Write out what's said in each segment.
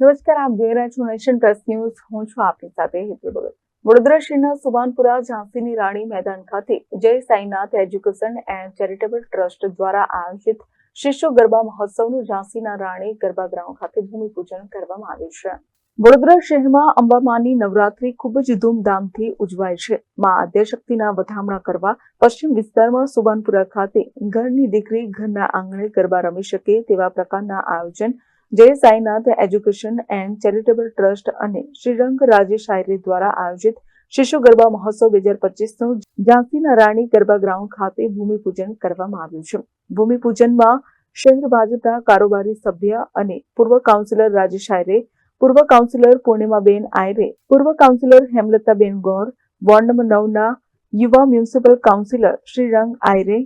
નમસ્કાર, આપ જોઈ રહ્યા છો નેશન પ્લસ ન્યૂઝ. હું છું આપની સાથે હેતુ ભગત વડોદરા શહેરના સુભાનપુરા ઝાંસીની રાણી મેદાન ખાતે Jai Sainath education and charitable trust દ્વારા આયોજિત શિશુ ગરબા મહોત્સવનું ઝાંસીના રાણી ગરબા ગ્રાઉન્ડ ખાતે ભૂમિપૂજન કરવામાં આવ્યું છે. વડોદરા શહેરમાં અંબામાની નવરાત્રી ખૂબ જ ધૂમધામથી ઉજવાય છે. માં આદ્યશક્તિના વધામણા કરવા પશ્ચિમ વિસ્તારમાં સુભાનપુરા ખાતે ઘરની દીકરી ઘરના આંગણે ગરબા રમી શકે તેવા પ્રકારના આયોજન Jai Sainath education and charitable trust અને શ્રીરંગ રાજેશ આયરે દ્વારા આયોજિત શિશુ ગરબા મહોત્સવ બે હજાર પચીસનું ઝાંસીના રાણી ગરબા ગ્રાઉન્ડ ખાતે ભૂમિપૂજન કરવામાં આવ્યું છે. ભૂમિપૂજનમાં શહેર ભાજપના કારોબારી સભ્ય અને પૂર્વ કાઉન્સિલર રાજેશ આયરે પૂર્વ કાઉન્સિલર પૂર્ણિમાબેન આયરે, પૂર્વ councillor Hemlataben Gor, ward number નવના યુવા મ્યુનિસિપલ કાઉન્સિલર શ્રીરંગ આયરે,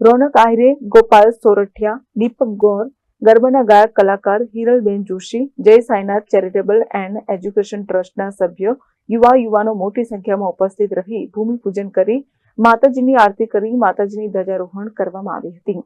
રોનક આયરે, ગોપાલ સોરઠિયા, દીપક ગૌર ગરબાના ગાયક કલાકાર હિરલબેન જોશી, જય સાઈનાથ ચેરિટેબલ એન્ડ એજ્યુકેશન ટ્રસ્ટના સભ્ય, યુવા યુવાનો મોટી સંખ્યામાં ઉપસ્થિત રહી ભૂમિપૂજન કરી, માતાજીની આરતી કરી, માતાજીની ધ્વજારોહણ કરવામાં આવી હતી.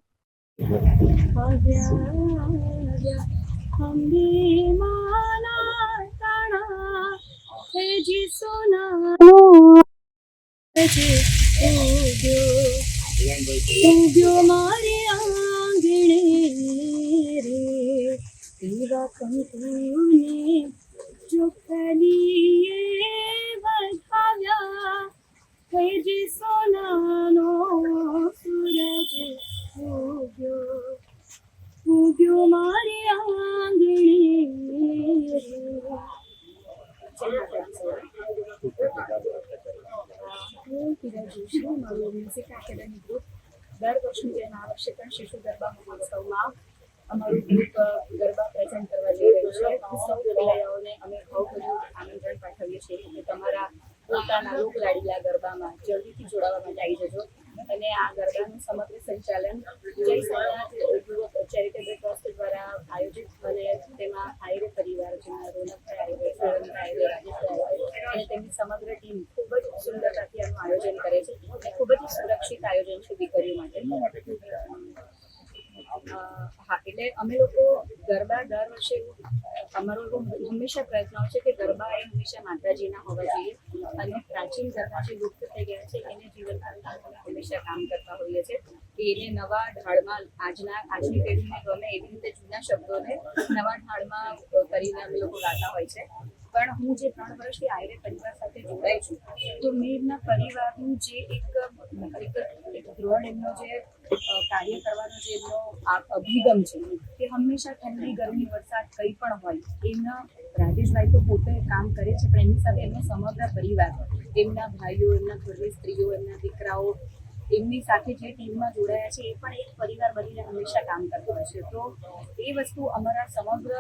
ઉગ્યો મારે આંગણે. રે એવા કંકુને ચોખલીએ વધાવ્યા હે જી સોનાનો સૂરજ ઉગ્યો ઉગ્યો મારે આંગણે દર વર્ષની જેમ આ પણ શિશુ ગરબા મહોત્સવમાં અમારું ગ્રુપ ગરબા પ્રેઝન્ટ કરવા જઈ રહ્યું છે. સૌ ખેલૈયાઓને અમે બહુ બધું આમંત્રણ પાઠવીએ છીએ કે તમારા પોતાના લોકલાડીલા ગરબામાં જલ્દીથી જોડાવા માટે આવી જજો. અને આ ગરબાનું સમગ્ર સંચાલન જય સોમનાથ ચેરિટેબલ ટ્રસ્ટ દ્વારા આયોજિત અને તેમાં આયરે પરિવાર જેમાં રોનકભાઈ આયરે સુરનભાઈ રાજેશભાઈ અને તેમની સમગ્ર ટીમ ખૂબ જ સુંદરતાથી આનું આયોજન કરે છે. અને ખૂબ જ સુરક્ષિત આયોજન છે દીકરીઓ માટે. હા, એટલે અમે લોકો ગરબા દર વર્ષે અમારો એવો હંમેશા પ્રયત્ન છે કે ગરબા એ હંમેશા માતાજીના હોવા જોઈએ. અને પ્રાચીન ગરબા જે લુપ્ત થઈ ગયા છે, એને જીવન હંમેશા કામ કરતા હોઈએ છીએ કે એને નવા ઢાળમાં આજના, આજની પેઢીને ગમે એવી રીતે જૂના શબ્દોને નવા ઢાળમાં કરીને અમે લોકો ગાતા હોય છે. પણ હું જે ત્રણ વર્ષથી આયરે પરિવાર સાથે જોડાઈ છું, તો મેં એમના પરિવારનું જે એક એક દ્રઢ એમનો જે કાર્ય કરવાનો જે એમનો અભિગમ છે કે હંમેશા ઠંડી, ગરમી, વરસાદ કંઈ પણ હોય, એમના રાજેશભાઈ તો પોતે કામ કરે છે, પણ એમની સાથે એમનો સમગ્ર પરિવાર એમના ભાઈઓ, એમના ઘરની સ્ત્રીઓ, એમના દીકરાઓ એમની સાથે જે ટીમમાં જોડાયા છે, એ પણ એક પરિવાર બનીને હંમેશા કામ કરતો હોય છે. તો એ વસ્તુ અમારા સમગ્ર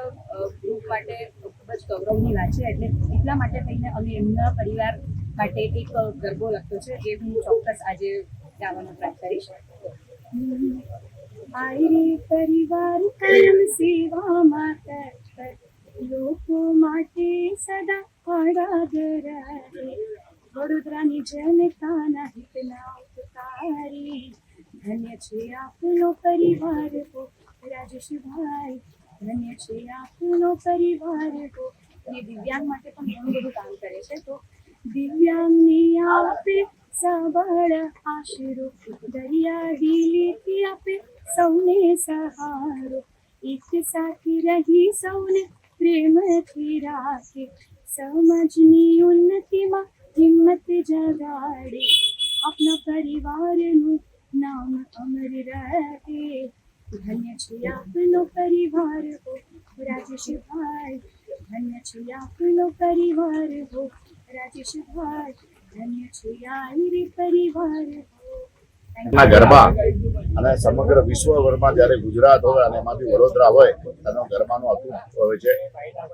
ગ્રુપ માટે ખૂબ જ ગૌરવની વાત છે. એટલે એટલા માટે થઈને અમે એમના પરિવાર માટે એક ગરબો લખ્યો છે જે હું ચોક્કસ આજે ગાવાનો પ્રયાસ કરીશ. મારી પરિવાર કાયમ સેવામાં અને દિવ્યાંગ માટે પણ ઘણું બધું કામ કરે છે. તો દિવ્યાંગની આપે સબળ આશરો દરિયા દિલીથી આપે સૌને સહારો. એક સાથે રહી સૌને પ્રેમથી રાખે. સમાજની ઉન્નતિમાં હિંમત જગાડે. આપના પરિવારનું નામ અમર રહે ધન્ય છે આપનો પરિવાર હો રાજેશભાઈ ધન્ય છું આપનો પરિવાર હો. રાજેશભાઈ ધન્ય છું આયરે પરિવાર ગરબા અને સમગ્ર વિશ્વભરમાં જ્યારે ગુજરાત હોય અને એમાંથી વડોદરા હોય, એનો ગરબાનો અતૂટ હોય છે.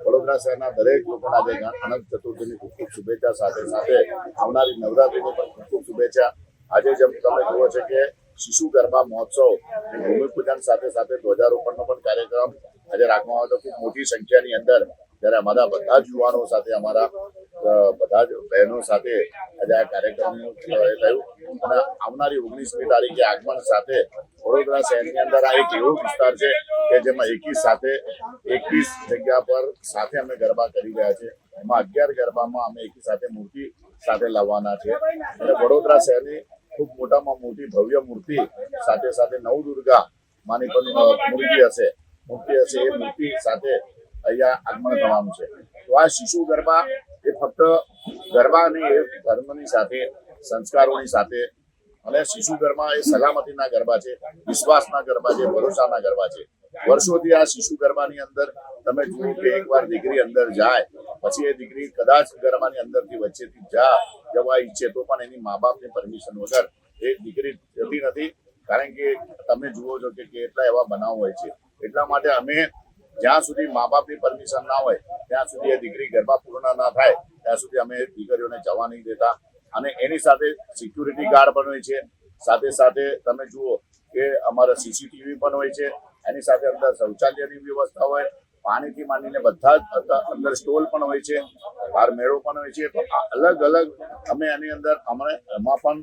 વડોદરા શહેરના દરેક લોકોના આજે અનંત ચતુર્થીની ખૂબ ખૂબ શુભેચ્છા સાથે સાથે આવનારી નવરાત્રીની પણ ખૂબ ખૂબ શુભેચ્છા. આજે જેમ તમે જુઓ છે કે શિશુ ગરબા મહોત્સવ ભૂમિપૂજન સાથે સાથે ધ્વજારોપણનો પણ કાર્યક્રમ આજે રાખવામાં આવ્યો હતો ખૂબ મોટી સંખ્યાની અંદર જ્યારે અમારા બધા જ યુવાનો સાથે, અમારા બધા જ બહેનો સાથે આજે આ કાર્યક્રમનું થયું. અને આવનારી ઓગણીસમી તારીખે આગમન સાથે વડોદરા શહેરની અંદર આ એક એવો વિસ્તાર છે કે જેમાં એકવીસ સાથે, એકવીસ જગ્યા પર સાથે અમે ગરબા કરી રહ્યા છે એમાં અગિયાર ગરબામાં અમે એકી સાથે મૂર્તિ સાથે લાવવાના છે અને વડોદરા શહેરની ખૂબ મોટામાં મોટી ભવ્ય મૂર્તિ સાથે સાથે નવદુર્ગા માની પણ મૂર્તિ હશે. મૂર્તિ હશે એ મૂર્તિ સાથે અહીંયા આગમન થવાનું છે. તો આ શિશુ ગરબા એ ફક્ત ગરબા નહીં, એ ધર્મની સાથે, સંસ્કારોની સાથે. અને શિશુ ગરબા એ સલામતીના ગરબા છે, વિશ્વાસના ગરબા છે, ભરોસાના ગરબા છે. વર્ષોથી આ શિશુ ગરબાની અંદર તમે જુઓ કે એકવાર દીકરી અંદર જાય, પછી એ દીકરી કદાચ ગરબાની અંદરથી વચ્ચેથી જા, જવા ઈચ્છે, તો પણ એની મા બાપની પરમિશન વગર એ દીકરી જતી નથી. કારણ કે તમે જુઓ છો કે કેટલા એવા બનાવ હોય છે. એટલા માટે અમે જ્યાં સુધી મા બાપની પરમિશન ના હોય, ત્યાં સુધી એ દીકરી ગરબા પૂર્ણ ના થાય, ત્યાં સુધી અમે દીકરીઓને જવા નહીં દેતા. અને એની સાથે સિક્યુરિટી ગાર્ડ પણ હોય છે. સાથે સાથે તમે જુઓ કે અમારા સીસીટીવી પણ હોય છે. એની સાથે અંદર શૌચાલયની વ્યવસ્થા હોય. પાણીથી માંડીને બધા જ અંદર સ્ટોલ પણ હોય છે. બાર મેળો પણ હોય છે. તો અલગ અલગ અમે એની અંદર અમે એમાં પણ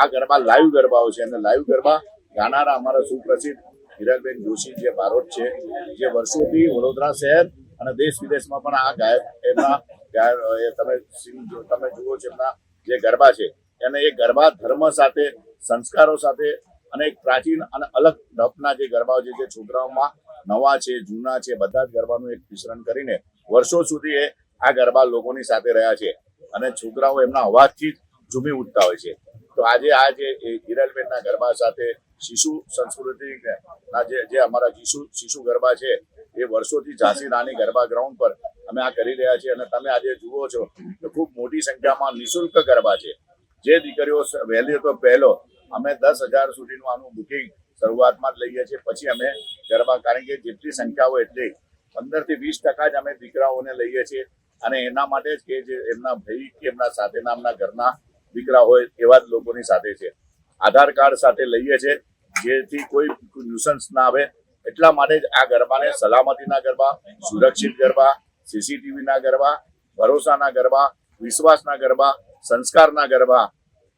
આ ગરબા લાઈવ ગરબાઓ છે. અને લાઈવ ગરબા ગાનારા અમારા સુપ્રસિદ્ધ હિરલબેન જોશી જે બારોટ છે, જે વર્ષોથી વડોદરા શહેર અને દેશ વિદેશમાં પણ આ ગાયક એમના તમે તમે જુઓ છો એમના જે ગરબા છે, એને એ ગરબા ધર્મ સાથે, સંસ્કારો સાથે અને એક પ્રાચીન અને અલગ ઢપના જે ગરબાઓ છે, જે છોકરાઓમાં નવા છે, જૂના છે, બધા જ ગરબાનું એક મિશ્રણ કરીને વર્ષો સુધી એ આ ગરબા લોકોની સાથે રહ્યા છે અને છોકરાઓ એમના અવાજથી જ ઝૂમી ઉઠતા હોય છે. તો આજે આ જે હિરલબેનના ગરબા સાથે શિશુ સંસ્કૃતિ જે જે અમારા શિશુ શિશુ ગરબા છે, એ વર્ષોથી ઝાંસી રાણી ગરબા ગ્રાઉન્ડ પર અમે આ કરી રહ્યા છીએ અને તમે આજે જુઓ છો કે ખૂબ મોટી સંખ્યામાં નિઃશુલ્ક ગરબા છે. જે દીકરીઓ વહેલી તો પહેલો, અમે દસ હજાર સુધીનું આનું બુકિંગ શરૂઆતમાં જ લઈએ છીએ, પછી અમે ગરબા, કારણ કે જેટલી સંખ્યા હોય એટલી. પંદરથી વીસ ટકા જ અમે દીકરાઓને લઈએ છીએ અને એના માટે જ કે જે એમના ભાઈ કે એમના સાથેના એમના ઘરના દીકરા હોય એવા જ લોકોની સાથે છે. આધાર કાર્ડ સાથે લઈએ છીએ જેથી કોઈ ન્યુસન્સ ના આવે. એટલા માટે જ આ ગરબાને સલામતીના ગરબા, સુરક્ષિત ગરબા, સીસીટીવીના ગરબા, ભરોસાના ગરબા, વિશ્વાસના ગરબા, સંસ્કારના ગરબા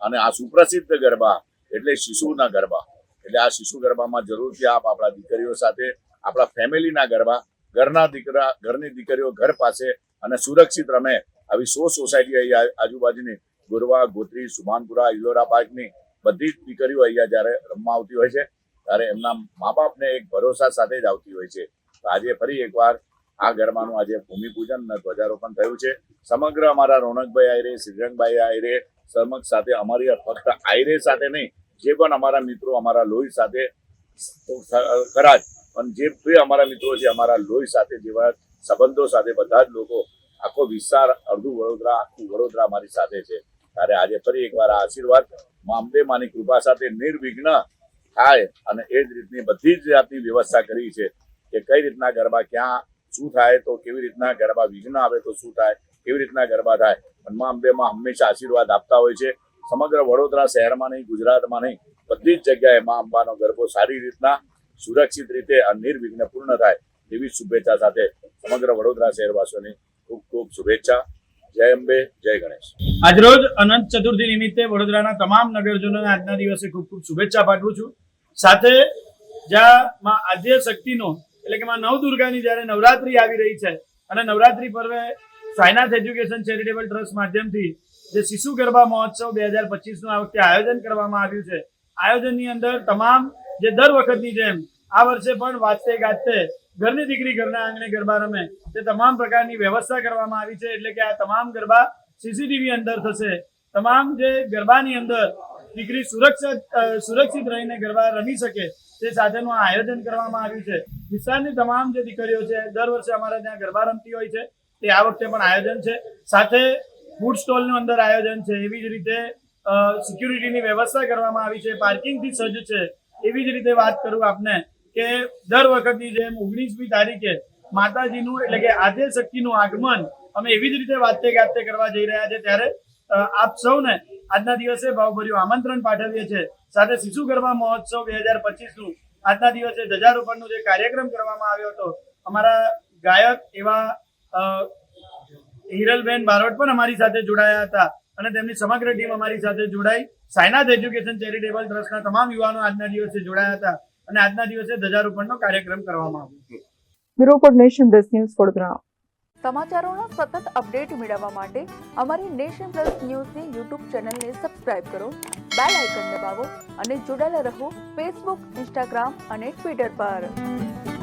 અને આ સુપ્રસિદ્ધ ગરબા એટલે શિશુના ગરબા. એટલે આ શિશુ ગરબામાં જરૂરથી આપ આપણા દીકરીઓ સાથે, આપણા ફેમિલીના ગરબા, ઘરના દીકરા, ઘરની દીકરીઓ ઘર પાસે અને સુરક્ષિત રમે, આવી સો સોસાયટી અહીંયા આજુબાજુની ગુરવા, ગોત્રી સુમાનપુરા ઇલોરા પાર્કની બધી જ દીકરીઓ અહીંયા જ્યારે રમવા આવતી હોય છે, ત્યારે એમના મા બાપને એક ભરોસા સાથે જ આવતી હોય છે. તો આજે ફરી એકવાર આ ગરબાનું આજે ભૂમિપૂજન અને ધ્વજારોપણ થયું છે. સમગ્ર અમારા રોનકભાઈ આયરે, શ્રીરંગભાઈ આયરે સમક્ષ સાથે અમારી ફક્ત આયરે સાથે નહીં, જે પણ અમારા મિત્રો અમારા લોહી સાથે ખરા જ પણ જે બી અમારા મિત્રો છે અમારા લોહી સાથે જેવા સંબંધો સાથે બધા જ લોકો, આખો વિસ્તાર અડધું વડોદરા, આખું વડોદરા અમારી સાથે છે. ત્યારે આજે ફરી એકવાર આ આશીર્વાદ મા અંબે માની કૃપા સાથે નિર્વિઘ્ન થાય અને એ જ રીતની બધી જ જાતની વ્યવસ્થા કરી છે કે કઈ રીતના ગરબા ક્યાં શું થાય, તો કેવી રીતના ગરબા વિઘ્ન આવે તો શું થાય, કેવી રીતના ગરબા થાય. પણ માં અંબેમાં હંમેશા આશીર્વાદ આપતા હોય છે. સમગ્ર વડોદરા શહેરમાં નહીં, ગુજરાતમાં નહીં, બધી જ જગ્યાએ મા અંબાનો ગરબો સારી રીતના સુરક્ષિત રીતે અને નિર્વિઘ્ન પૂર્ણ થાય તેવી શુભેચ્છા સાથે સમગ્ર વડોદરા શહેરવાસીઓની ખૂબ ખૂબ શુભેચ્છા. જય અંબે, જય ગણેશ. આજરોજ અનંત ચતુર્થી નિમિત્તે વડોદરાના તમામ નગરજનોને આજના દિવસે ખૂબ ખૂબ શુભેચ્છા પાઠવું છું. સાથે જ્યાં માં આદ્ય શક્તિનો, એટલે કે માં નવદુર્ગાની જ્યારે નવરાત્રી આવી રહી છે, અને નવરાત્રી પર્વે સાયનાથ એજ્યુકેશન ચેરિટેબલ ટ્રસ્ટ માધ્યમથી જે શિશુ ગરબા મહોત્સવ બે હજાર પચીસનું આ વખતે આયોજન કરવામાં આવ્યું છે. આયોજનની અંદર તમામ જે દર વખતની જેમ આ વર્ષે પણ વાંચતે ગાજતે ઘરની દીકરી, ઘરના આંગણે, ગરબા રમે. તે તમામ પ્રકારની વ્યવસ્થા કરવામાં આવી છે એટલે કે આ તમામ ગરબા સીસીટીવી અંદર થશે. તમામ જે ગરબાની અંદર દીકરી સુરક્ષિત સુરક્ષિત રહીને ગરબા રમી શકે તે સાધનનું આયોજન કરવામાં આવ્યું છે. વિસ્તારની તમામ જે દીકરીઓ છે, દર વર્ષે અમારા ત્યાં ગરબા રમતી હોય છે. તે આ વખતે પણ આયોજન છે. સાથે ફૂડ સ્ટોલનું અંદર આયોજન છે. એવી જ રીતે સિક્યુરિટીની વ્યવસ્થા કરવામાં આવી છે. પાર્કિંગથી સજ્જ છે. એવી જ રીતે વાત કરું આપને. કે દર વખતની જેમ ઓગણીસમી તારીખે માતાજીનું એટલે કે આદ્ય શક્તિનું આગમન અમે એવી જ રીતે વાતે ગાતે કરવા જઈ રહ્યા છે. ત્યારે આપ સૌને આજના દિવસે ભાવભર્યું આમંત્રણ પાઠવીએ છીએ. સાથે શિશુ ગરબા મહોત્સવ બે હજાર પચીસનું આજના દિવસે ધજારોપણનો જે કાર્યક્રમ કરવામાં આવ્યો હતો, અમારા ગાયક એવા હિરલબેન બારોટ પણ અમારી સાથે જોડાયા હતા અને તેમની સમગ્ર ટીમ અમારી સાથે જોડાઈ. સાયનાથ એજ્યુકેશન ચેરિટેબલ ટ્રસ્ટના તમામ યુવાનો આજના દિવસે જોડાયા હતા. અને આજના દિવસે ધ્વજારોપણનો કાર્યક્રમ કરવામાં આવ્યો. Bureau for nation plus news Vadodara. સમાચારોના સતત અપડેટ મેળવવા માટે અમારી નેશન પ્લસ ન્યૂઝની યુટ્યુબ ચેનલને સબસ્ક્રાઇબ કરો બેલ આઇકન દબાવો અને જોડાયેલા રહો ફેસબુક ઇન્સ્ટાગ્રામ અને ટ્વિટર પર.